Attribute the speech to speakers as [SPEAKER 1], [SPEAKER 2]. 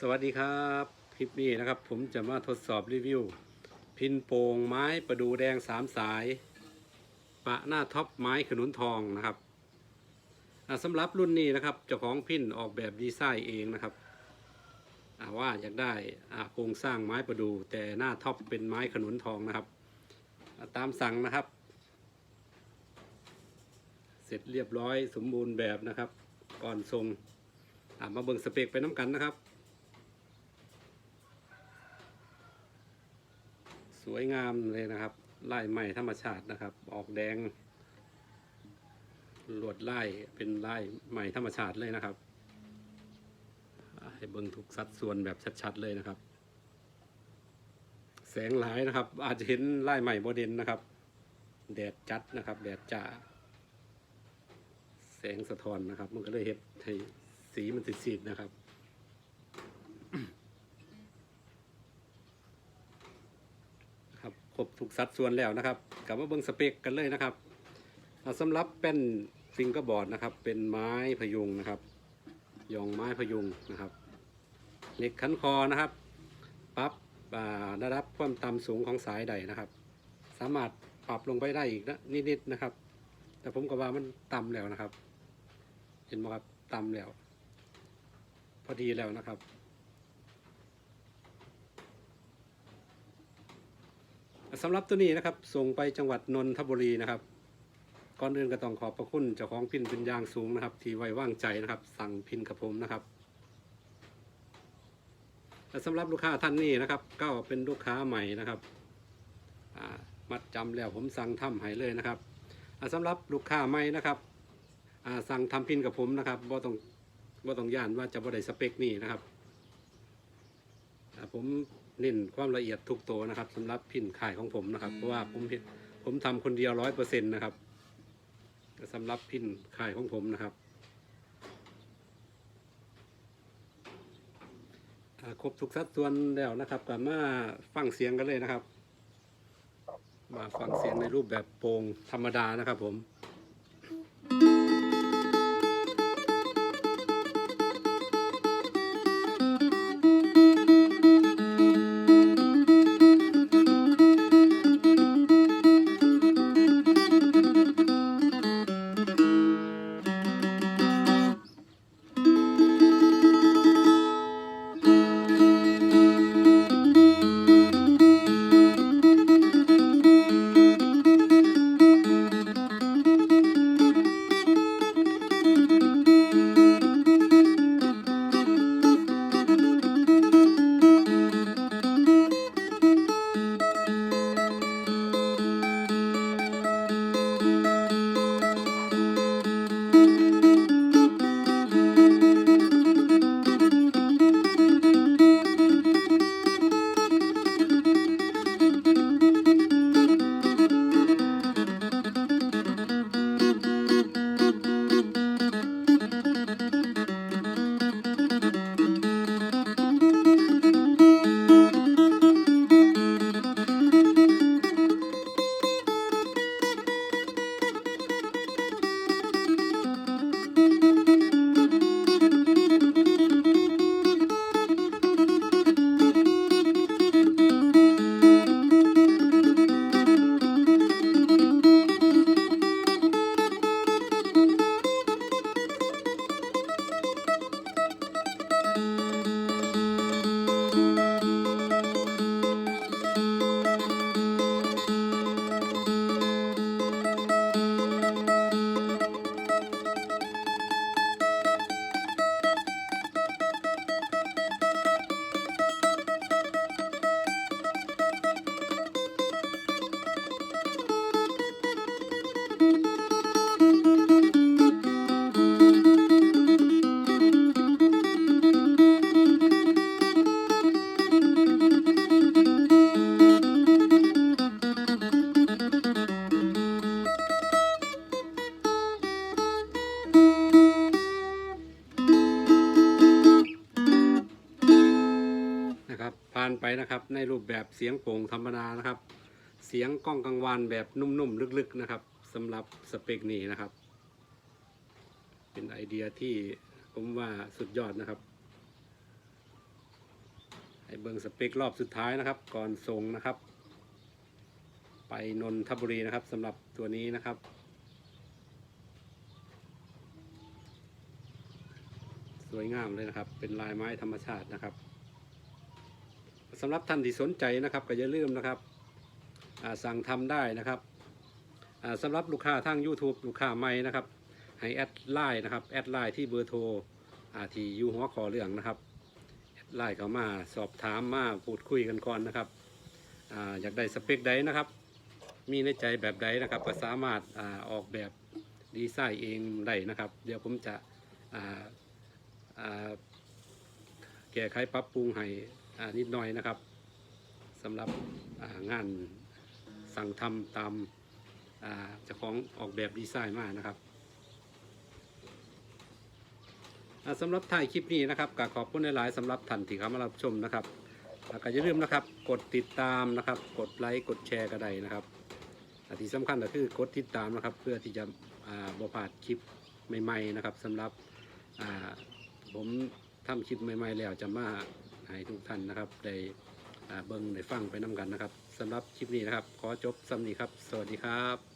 [SPEAKER 1] สวัสดีครับ คลิปนี้นะครับ ผมจะมาทดสอบรีวิว พินโป่งไม้ประดูแดงสามสาย ปะหน้าท็อปไม้ขนุนทองนะครับสำหรับรุ่นนี้นะครับเจ้าของพินออกแบบดีไซน์เองนะครับว่าอยากได้อ่าโครงสร้างไม้ประดู แต่หน้าท็อปเป็นไม้ขนุนทองนะครับ ตามสั่งนะครับ เสร็จเรียบร้อยสมบูรณ์แบบนะครับ ก่อนทรงมาเบิ่งสเปคไปน้ำกันนะครับ สวยงามเลยนะครับลายไหม้ธรรมชาตินะครับ ออกแดงลวดลายเป็นลายไหม้ธรรมชาติเลยนะครับให้เบิ่งทุกสัดส่วนแบบชัดๆเลยนะครับ แสงหลายนะครับ อาจจะเห็นลายไหม้โมเดนนะครับ แดดจัดนะครับ แดดจ้าแสงสะท้อนนะครับ มันก็เลยเห็ดให้สีมันติดสีดๆนะครับ ครบทุกสัดส่วนแล้วนะครับกลับมาเบิ่งสเปคกันเลยนะครับอ่าสำหรับเป็นฟิงเกอร์บอร์ดนะครับ เป็นไม้พยุงนะครับยองไม้พยุงนะครับเหล็กขันคอนะครับปรับระดับความต่ำสูงของสายใดนะครับ สามารถปรับลงไปได้อีกนะนิดๆนะครับ แต่ผมก็ว่ามันต่ำแล้วนะครับ เห็นไหมครับต่ำแล้ว พอดีแล้วนะครับ สำหรับตัวนี้นะครับ ส่งไปจังหวัดนนทบุรีนะครับ ก่อนอื่นก็ต้องขอบพระคุณเจ้าของพินเป็นอย่างสูงนะครับ ที่ไว้วางใจนะครับ สั่งพินกับผมนะครับและสำหรับลูกค้าท่านนี้นะครับ ก็เป็นลูกค้าใหม่นะครับมัดจำแล้วผมสั่งทำให้เลยนะครับอ่าสำหรับลูกค้าใหม่นะครับสั่งทำพินกับผมนะครับว่าต้องว่าต้องย่านว่าจะบ่ได้สเปคนี้นะครับผม เน้นความละเอียดทุกตัวนะครับสำหรับพินขายของผมนะครับ เพราะว่าผมผมทำคนเดียวร้อยเปอร์เซ็นต์นะครับสำหรับพินขายของผมนะครับครบทุกสัดส่วนแล้วนะครับก็มาฟังเสียงกันเลยนะครับ มาฟังเสียงในรูปแบบโปร่งธรรมดานะครับผม นะครับ ในรูปแบบเสียงโปร่งธรรมดานะครับ เสียงกล้องกังวานแบบนุ่มๆลึกๆนะครับสำหรับสเปคนี้นะครับ เป็นไอเดียที่ผมว่าสุดยอดนะครับเบิ่งสเปครอบสุดท้ายนะครับ ก่อนส่งนะครับ ไปนนทบุรีนะครับสำหรับตัวนี้นะครับสวยงามเลยนะครับ เป็นลายไม้ธรรมชาตินะครับ สำหรับท่านที่สนใจนะครับก็อย่าลืมนะครับสั่งทำได้นะครับอ่าสำหรับลูกค้าทาง YouTube ลูกค้าใหม่นะครับ ให้แอดไลน์นะครับแอดไลน์ที่เบอร์โทรที่อยู่หัวขอเรื่องนะครับแอดไลน์เข้ามาสอบถามมาพูดคุยกันก่อนนะครับออยากได้สเปคใดนะครับ มีในใจแบบใดนะครับก็สามารถอออกแบบดีไซน์เองได้นะครับ เดี๋ยวผมจะแก้ไขปรับปรุงให้ นิดหน่อยนะครับสำหรับางานสั่งทำตามาเจ้าของออกแบบดีไซน์มานะครับสำหรับถ่ายคลิปนี้นะครับก็ขอบคุณหลายๆสำหรับท่านที่เข้ามารับชมนะครับแล้วก็อย่าลืมนะครับ กดติดตามนะครับ กดไลค์กดแชร์ก็ไดนะครับอันที่สำคัญก็คือกดติดตามนะครับ เพื่อที่จะอ่าบ่พาดคลิปใหม่ ๆ นะครับสำหรับผมทำคลิปใหม่ ๆ แล้วจะมา ให้ทุกท่านนะครับได้เบิ้งได้ฟังไปน้กันนะครับสำหรับคลิปนี้นะครับ ขอจบสำนีครับ สวัสดีครับ